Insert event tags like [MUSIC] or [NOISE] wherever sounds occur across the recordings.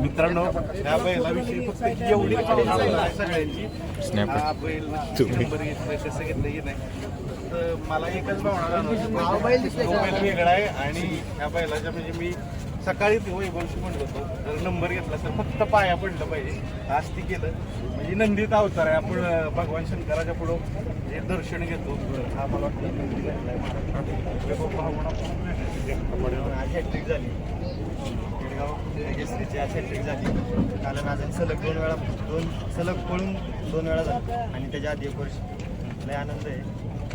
मित्रांनो ह्या बैलाविषयी फक्त एवढी सगळ्यांची. बैल नंबर घेतलाय कसं घेतलं की नाही तर मला एकच भावना जाणवते. तो बैल वेगळा आहे आणि ह्या बैलाच्या म्हणजे मी सकाळी वैभवशी म्हणलो होतो जर नंबर घेतला तर फक्त पाया पडलं पाहिजे. आस्ती केलं. म्हणजे नंदीत अवतार आहे. आपण भगवान शंकराच्या पुढं हे दर्शन घेतो. हा मला वाटतं नंदी घेतलाय. आहे. आज हॅट्रिक झाली. केडगाव आज हॅट्रिक झाली. काल अजून सलग दोन वेळा दोन सलग पळून दोन वेळा झालं. आणि त्याच्या आधी एक वर्ष. लय आनंद आहे.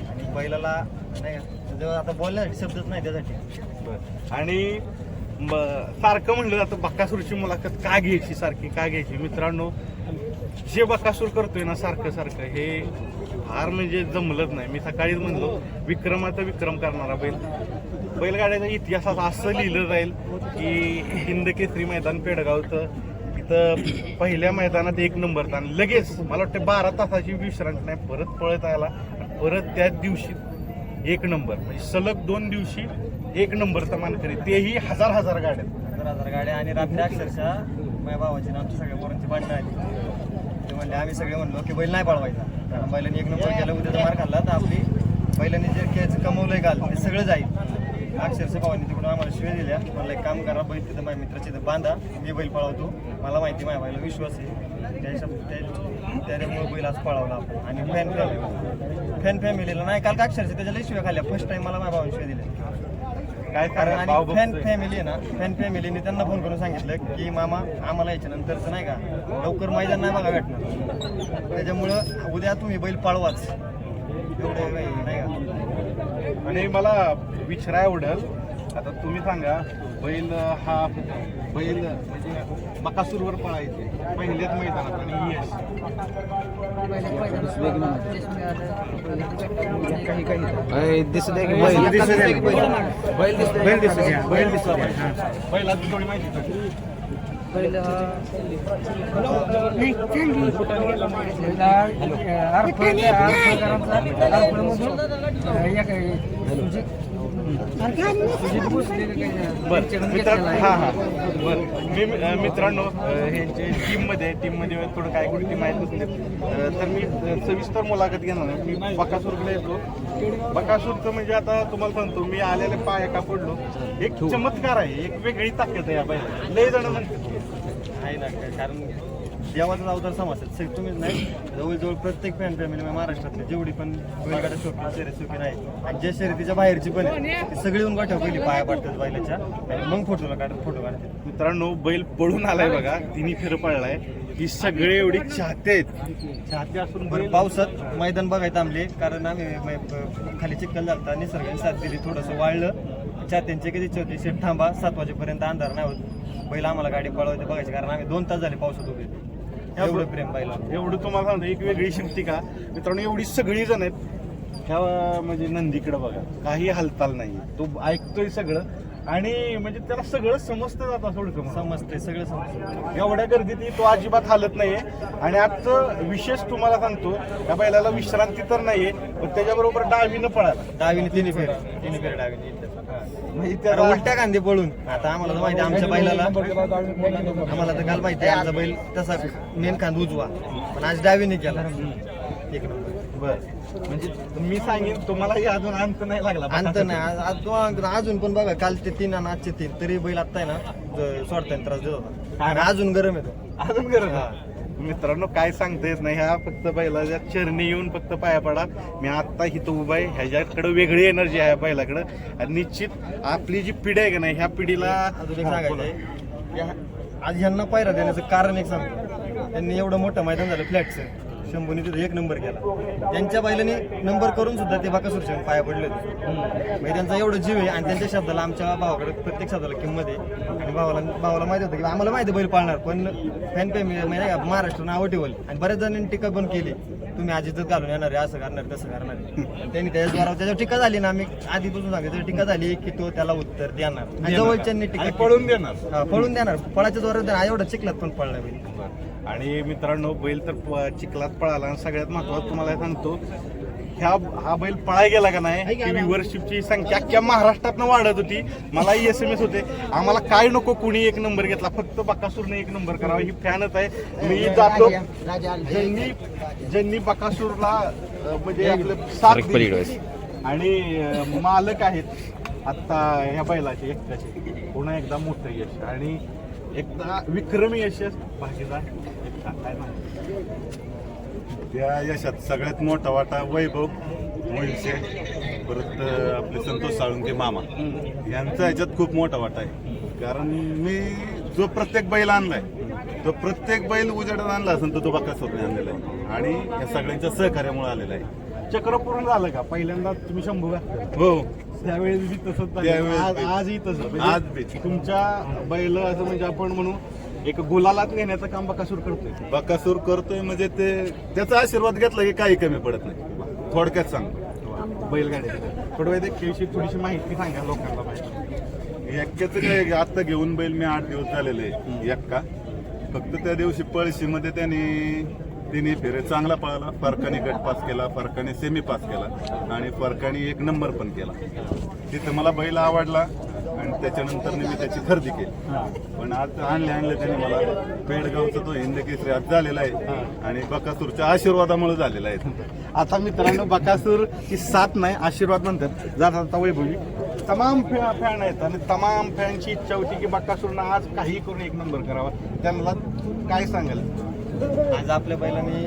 आणि बैलाला नाही जेव्हा आता बोलण्यासाठी शब्दच नाही त्यासाठी. बरं. आणि सारखं म्हणलं जातं बक्कासूरची मुलाखत का घ्यायची सारखी का घ्यायची? मित्रांनो जे बक्कासूर करतोय ना सारखं सारखं हे फार म्हणजे जमलंच नाही. मी सकाळीच म्हणलो विक्रमाचा विक्रम करणारा बैल. बैलगाड्याच्या इतिहासात असं लिहिलं जाईल की हिंद केसरी मैदान पेडगावचं इथं पहिल्या मैदानात एक नंबर ताण. लगेच मला वाटतं बारा तासाची विश्रांती नाही परत पळत आला. परत त्याच दिवशी एक नंबर. म्हणजे सलग दोन दिवशी एक नंबरचा मानकरी तेही हजार हजार गाड्या. हजार हजार गाड्या आणि रात्री अक्षरशः माझ्या भावाची आणि आमच्या सगळ्या पोरांची भांडणं आली. ते म्हणले आम्ही सगळे म्हणलो की बैल नाही पळवायचा. कारण बैलांनी एक नंबर केला उद्याचा मार खाल्ला. तर आपली बैलांनी जे खेळ कमवलंय काल ते सगळं जाईल. अक्षरशः भावाने तिकडून आम्हाला शिवाय दिल्या. मला एक काम करा बैल तिथं माझ्या मित्राच्या तिथं बांधा. मी बैल पळवतो. मला माहिती माझ्या बैला विश्वास आहे. त्या त्या- त्याच्यामुळे बैल आज पळवला आपण. आणि फॅन फॅमिली फॅन फॅमिलीला नाही काल का अक्षरशः त्याच्या लई शिव्या खाल्ल्या. फर्स्ट टाइम मला माझ्या भावाने शिवाय दिल्या. काय कारण आणि फॅन फॅमिली आहे ना फॅन फॅमिलीने त्यांना फोन करून सांगितलं की मामा आम्हाला याच्या नंतरचं नाही का लवकर मैदान नाही बघा भेटणार. त्याच्यामुळं उद्या तुम्ही बैल पाळवाच. एवढे काही नाही का? आणि मला विचाराय आवडेल आता तुम्ही सांगा बैल हा बैल म्हणजे बकासूरवर पळायचे पहिल्याच मैदानात आणि यश. दिसले की बैल बैल दिसले बैल दिसले बैल दिसला बैलाची थोडी माहिती सांगा. बरं. मित्र हा हा. बरं. मी मित्रांनो ह्यांचे टीममध्ये टीममध्ये थोडं काय गोष्टी माहीत नसले तर मी सविस्तर मुलाखत घेणार नाही मी बकासूरकडे येतो. बकासूरचं म्हणजे आता तुम्हाला सांगतो मी आलेले पाय का पडलो? एक चमत्कार आहे एक वेगळी ताकद आहे या बैलात. लय जण म्हणतात. आहे ना कारण देवाचा अवतार समजतात सग तुम्हीच नाही जवळजवळ प्रत्येक फॅन फॅमिली महाराष्ट्रातली जेवढी पण बैलगाड्या शोकीन शर्यत शोकीन आहे आणि ज्या शर्यतीच्या बाहेरची पण आहे ती सगळी येऊन गाठव पहिली पाया पडतात बैलाच्या. आणि मग फोटोला काढत फोटो काढतात मित्रांनो बैल पळून आलाय बघा तिन्ही फेर पळलाय. ही सगळे एवढी चाहते आहेत. चाहते असून बरं बैल पावसात मैदान बघायला थांबले कारण आम्ही खाली चिखल झालता निसर्गाने साथ दिली थोडंसं वाळलं. चात्यांची कधी होती शेट थांबा सात वाजेपर्यंत अंधार नाही होत. बैल आम्हाला गाडी पळवायची बघायची कारण आम्ही दोन तास झाले पावसात उभे. एवढं प्रेम बैला एवढं तुम्हाला सांगतो एक वेगळी शक्ती का? मित्रांनो एवढी सगळी जण आहेत. ह्या म्हणजे नंदीकडे बघा काही हालचाल नाही तो ऐकतोय सगळं आणि म्हणजे त्याला सगळं समजतं जातं थोडं समजते सगळं समजतं एवढ्या गर्दीत तो अजिबात हालत नाहीये. आणि आजचं विशेष तुम्हाला सांगतो या बैलाला विश्रांती तर नाहीये पण त्याच्याबरोबर डावीनं पळाला. डावीने तिन्ही फेर तिन्ही फेर. डावीने इथं. म्हणजे त्याला उलट्या कांदे पळून. आता आम्हाला तर माहिती आहे आमच्या बैलाला. आम्हाला तर काल माहिती आहे आमचा बैल तसा मेन खांद उजवा. पण आज डावीने केला. एक नंबर. बर. म्हणजे मी सांगेन तुम्हालाही अजून अंत नाही लागला अंत नाही. आज- आज तो अजून पण बघा कालचे तीन आणि आजचे तीन तरी बैल आत्ता आहे ना ज- सोडताना त्रास देत होता. आणि अजून गरम येतो अजून गरज मित्रांनो काय सांगता येत नाही ह्या फक्त बैलाच्या चरणी येऊन फक्त पाया पडा. मी आत्ता इथं उभा आहे ह्याच्याकडे वेगळी एनर्जी आहे बैलाकडं. आणि निश्चित आपली जी पिढी आहे का नाही ह्या पिढीला अजून एक आज ह्यांना पायरा देण्याचं कारण एक सांगतो. त्यांनी एवढं मोठं मैदान झालं फ्लॅटचं. शंभूने तिथं एक नंबर केला. त्यांच्या बैलाने नंबर करून सुद्धा ते बाकासूरच्या पाया पडले म्हणजे त्यांचा एवढं जीव आहे आणि त्यांच्या शब्दाला आमच्या भावाकडे प्रत्येक शब्दाला किंमत आहे. आणि भावाला भावाला माहिती होतं की आम्हाला माहिती बैल पाळणार पण फॅन म्हणजे फॅमिली महाराष्ट्र नावं ठेवल. आणि बऱ्याच जणांनी टीका पण केली. तुम्ही आजीतच घालून येणार आहे असं करणार तसं करणार आहे. त्यांनी त्याच्याद्वारा त्याच्यावर टीका झाली ना आम्ही आधीपासून सांगितलं टीका झाली की तो त्याला उत्तर देणार. आणि जवळच्यांनी टीका आणि. पळून देणार. हा, पळून देणार. पळाच्या जोरात देणार. एवढं चिखलात पण पळला बैल आणि मित्रांनो बैल तर प- चिखलात पळाला. आणि सगळ्यात महत्वाचं तुम्हाला सांगतो ह्या हा बैल पळाय गेला का नाही की व्ह्युअरशिपची संख्या अख्ख्या महाराष्ट्रात वाढत होती. मला एस एम एस होते. आम्हाला काय नको कुणी एक नंबर घेतला. फक्त बकासूरने एक नंबर करावा. ही फॅनच आहे. मी जातो. ज्यांनी ज्यांनी बकासूरला म्हणजे आपलं साथ दिली. आणि मालक आहेत. आता ह्या बैलाचे एकट्याचे. पुन्हा एकदा मोठं यश. आणि एकदा विक्रमी यश भागीदार एकटा काय म्हणतात? त्या यशात सगळ्यात मोठा वाटा वैभव मोहिलशे परत आपले संतोष साळुंके मामा यांचा याच्यात खूप मोठा वाटा आहे कारण मी जो प्रत्येक बैल आणलाय तो प्रत्येक बैल उजेडात आणला असेल तर तो बाकासोरने आणलेला आहे आणि या सगळ्यांच्या सहकार्यामुळे आलेला आहे चक्र पूर्ण झालं का पहिल्यांदा तुम्ही शंभू. हो त्यावेळेस बी तसंच. त्यावेळेस आज. आजही तसं आज बी. तुमच्या बैल असं म्हणजे आपण म्हणू एक गुलालात नेण्याचं काम बकासूर करतोय. बाकासूर करतोय म्हणजे ते त्याचा आशीर्वाद घेतला की काही कमी पडत नाही. थोडक्यात सांग. बैलगाडी. थोडं वेळ त्याविषयी थोडीशी माहिती सांगा लोकांना पाहिजे एक्क्याचं काय आता घेऊन बैल मी आठ दिवस झालेले एक्का. फक्त त्या दिवशी पळशीमध्ये त्यांनी तिन्ही फेरे. चांगला पळाला. फरकाने गट पास केला फरकाने सेमी पास केला आणि फरकाने एक नंबर पण केला. तिथं मला बैल आवडला आणि त्याच्यानंतर मी त्याची खरेदी केली. पण आज आणले आणले त्याने मला. पेडगावचा तो हिंद केसरी आज झालेला आहे आणि बकासूरच्या आशीर्वादामुळे झालेला आहे. आता मित्रांनो बकासूर ही साथ नाही आशीर्वाद म्हणतात. जात आता वैभवी. तमाम फॅन आहेत आणि तमाम फॅनची इच्छा होती की बकासूरनं आज काही करून एक नंबर करावा. त्यांना काय सांगाल? आज आपल्या बैलांनी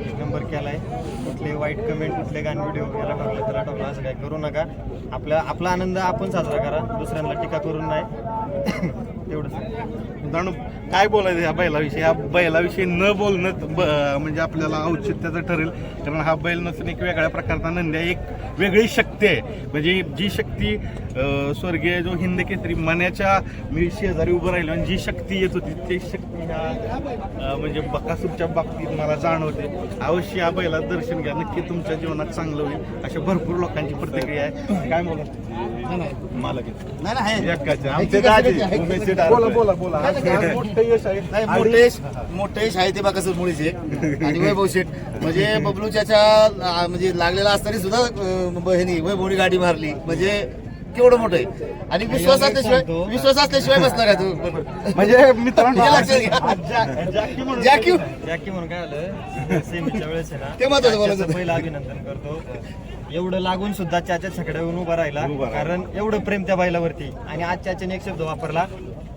एक नंबर केला आहे कुठले वाईट कमेंट कुठले गाण व्हिडिओ याला टाकलं त्याला टाकलं असं काय करू नका. आपला आपला आनंद आपण साजरा करा. दुसऱ्यांना टीका करून नाही. [COUGHS] तेवढंच. मित्रांनो काय बोलायचं ह्या बैलाविषयी? ह्या बैलाविषयी न बोलणं ब- म्हणजे आपल्याला औचित्याचं ठरेल. कारण हा बैल नसून एक वेगळ्या प्रकारचा नंदी आहे एक वेगळी शक्ती आहे. म्हणजे जी शक्ती स्वर्गीय जो हिंद केसरी मण्याच्या मी शेजारी उभं राहिलो आणि जी शक्ती येत होती ती शक्ती ह्या म्हणजे बकासूरच्या बाबतीत मला जाणवते. अवश्य या बैलात दर्शन घ्या. नक्की तुमच्या जीवनात चांगलं होईल. अशा भरपूर लोकांची प्रतिक्रिया आहे. काय बोला मालक नाही आमचे दाजी बोला बोला बोला आज आज मोठं यश आहे नाही आणि- मोठे आहे ते मुळीचे आणि वैभव शेठ म्हणजे बबलू चाचा आ, म्हणजे लागलेला असताना सुद्धा अं, ब- ह्यानी वैभवनी गाडी मारली. म्हणजे केवढं मोठं आहे आणि विश्वास असल्याशिवाय. विश्वास असल्याशिवाय बसणार आहे तू म्हणजे मित्रांनो हे लक्षात घ्या. जॅकी म्हणून- जॅकी जॅकी म्हणून काय आलं सेमीच्या वेळेस आहे ना ते महत्वाचं बोलायचं चाच्याचं होतं. पहिलं अभिनंदन करतो एवढं लागून सुद्धा चाच्या छकड्यावरून उभा राहिला उभा राहिला. कारण एवढं प्रेम त्या बैलावरती आणि आज चाच्याने एक शब्द वापरला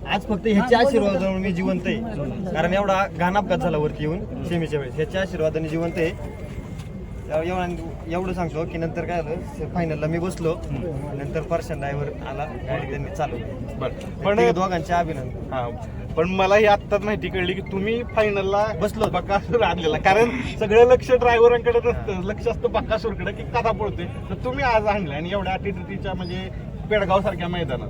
आज फक्त ह्याच्या आशीर्वादाने मी जिवंत आहे कारण एवढा घाण अपघात झाला वरती येऊन सेमीच्या वेळेस ह्याच्या आशीर्वादाने जिवंत आहे एवढं एवढं सांगतो की नंतर काय झालं फायनलला मी बसलो. नंतर पर्शन ड्रायव्हर आला गाडी त्यांनी चालवली. बरं. पण पण दोघांचे अभिनंदन. हा. पण मला ही आत्ताच माहिती कळली की तुम्ही फायनलला बसलो. बकासूर आणलेला. कारण सगळं लक्ष ड्रायव्हरांकडे नसतं. लक्ष असतं बकासूरकडे की कसा पडतोय तर तुम्ही आज आणले आणि एवढ्या अटीटीच्या म्हणजे पेडगाव सारख्या मैदानात.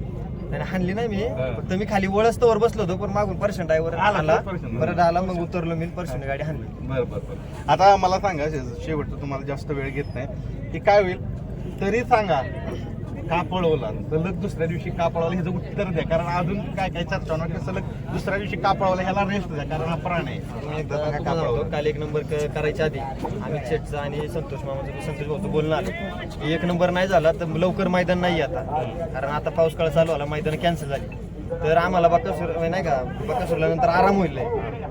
त्याने हाणली नाही मी. फक्त मी खाली वळस्तवर बसलो होतो पण मागून पर्शन ड्रायव्हर आला. परत आला मग उतरलो मी पर्शन गाडी हाणली. बरं बरं बरं. आता मला सांगा शे- शेवटचं तुम्हाला जास्त वेळ घेत नाही. की काय होईल? तरी सांगा. का पळवला सलग दुसऱ्या दिवशी का पळवला ह्याचं उत्तर द्या. कारण अजून काय काय चर्चा होणार की सलग दुसऱ्या दिवशी का पळवला ह्याला रेस्ट द्या. कारण हा प्राण आहे. तुम्ही एकदा सांगा का तुम्हाला पळवला सांगतो, काल एक नंबर क- करायच्या आधी आम्ही शेटचा आणि संतोष मामाचं संतोष भाऊचं बोलणं आलं एक नंबर नाही झाला तर लवकर मैदान नाही आता. कारण आता पाऊस काळ चालू आला मैदान कॅन्सल झाली. तर आम्हाला बकासूर नाही का बकासूरला नंतर आराम होईल.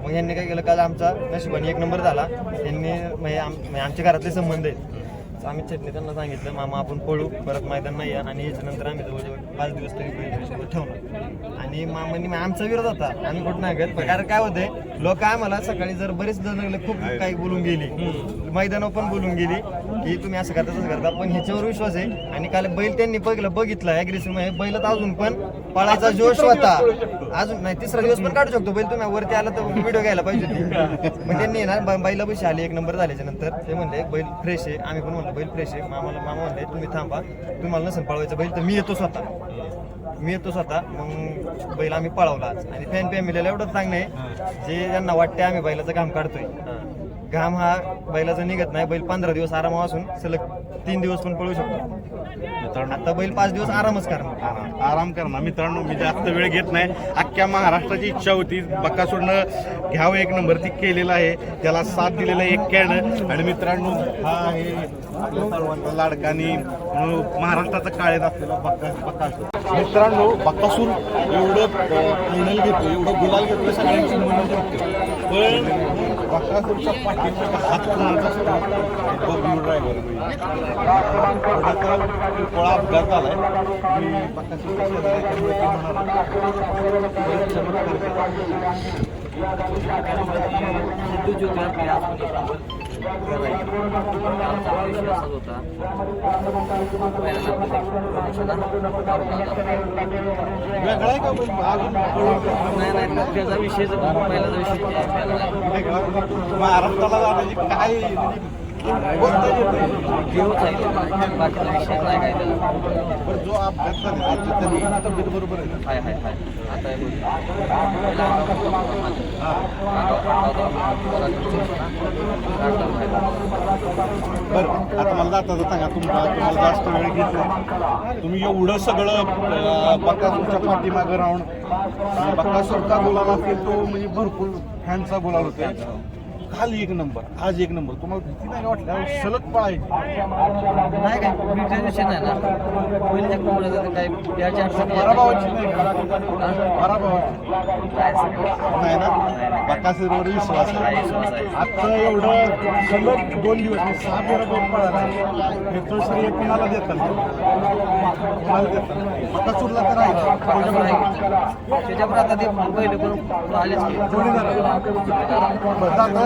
मग यांनी काय केलं काल आमचा नशिबाने एक नंबर झाला. त्यांनी म्हणजे आम- म्हणजे आमच्या घरातले संबंध आहेत. आम्ही चटणी त्यांना सांगितलं मामा आपण पळू परत मैदान नाही आहे आणि याच्यानंतर आम्ही जवळजवळ पाच दिवस तरी ठेवणार. आणि मामांनी मग आमचा विरोध होता. आम्ही कुठं नाही करत. कारण काय होते लोक आम्हाला सकाळी जर बरेच जण खूप काही बोलून गेली. मैदानावर पण बोलून गेली की तुम्ही असं करता तसं करता. पण ह्याच्यावर विश्वास आहे. आणि काल बैल त्यांनी बघितलं बघितलं अग्रेसिव्ह आहे बैलात अजून पण पळायचा जोश होता. अजून नाही तिसरा दिवस पण काढू शकतो. बैल तुम्ही वरती आला तर व्हिडिओ घ्यायला पाहिजे होती. [LAUGHS] मग त्यांनी ना बैला पैसे आले एक नंबर झाल्याच्यानंतर. ते म्हणले बैल फ्रेश आहे. आम्ही पण म्हणलो बैल फ्रेश आहे. मामाला मामा म्हणले तुम्ही थांबा. तुम्हाला नसेल पळवायचं बैल तर मी येतो स्वतः. मी येतो स्वतः. मग बैल आम्ही पळवला आज. आणि फॅन फॅमिलीला एवढंच सांगणं आहे जे ज्यांना वाटते आम्ही बैलाचं काम काढतोय. घाम हा बैलाचा निघत नाही बैल पंधरा दिवस आरामा असून सलग तीन दिवस पण पळू शकतो. मित्रांनो. आता बैल पाच दिवस आरामच करणार. आराम आराम करणार. मित्रांनो मी जास्त वेळ घेत नाही. अख्ख्या महाराष्ट्राची इच्छा होती बकासूरनं घ्यावं एक नंबर ती केलेला आहे. त्याला साथ दिलेला आहे एक कॅन आणि मित्रांनो हा आहे आपल्या सर्वांचा लाडकानी महाराष्ट्राचा काळेत असलेला बक्का बकासूर मित्रांनो बकासूर एवढं फायनल घेतो एवढं गुलाल घेतो सगळ्यांची मन जिंकते. पण बकासूरच्या पाठीचा हात कोणाचा असतो? बबलू ड्रायव्हर थोडासा अपघात झालाय. मी बकासूरच्या शेजारी आहे, त्यामुळे ती म्हणाला, आहे का बैल? अजून त्याचा विषयच पहिल्याचा विषय. महाराष्ट्राला जाण्याची काय? देवच आहे बाकीचा विषय नाही काय त्याला पण जो अपघात झाला बरोबर आहे ना? हाय हाय हाय आता बरं आता मला जाता सांगा तुमचा तुम्हाला जास्त वेळ घेतला. तुम्ही एवढं सगळं अं, बकासूरच्या पाठीमागं राहून बकासूरचा गुलाल असेल तो म्हणजे भरपूर फॅनचा गुलाल होता काल एक नंबर आज एक नंबर. तुम्हाला भीती नाही वाटल्या सलग पळायची. नाही काय भीतीचा विषय नाही ना पहिल्या कोंबड्याचं काय याची अडचण पराभवाची नाही? हा? ना? बकासूरवर विश्वास आहे. आजचं एवढं सलग दोन दिवस म्हणजे सहा बरोबर पळाला ह्याचं श्रेय कुणाला देतात? कुणाला देतात? बकासूरला तर आहे. त्याच्यावर आता ते पहिले करून आलेच की जोडीदार. जोडीदार. बरं, जाता.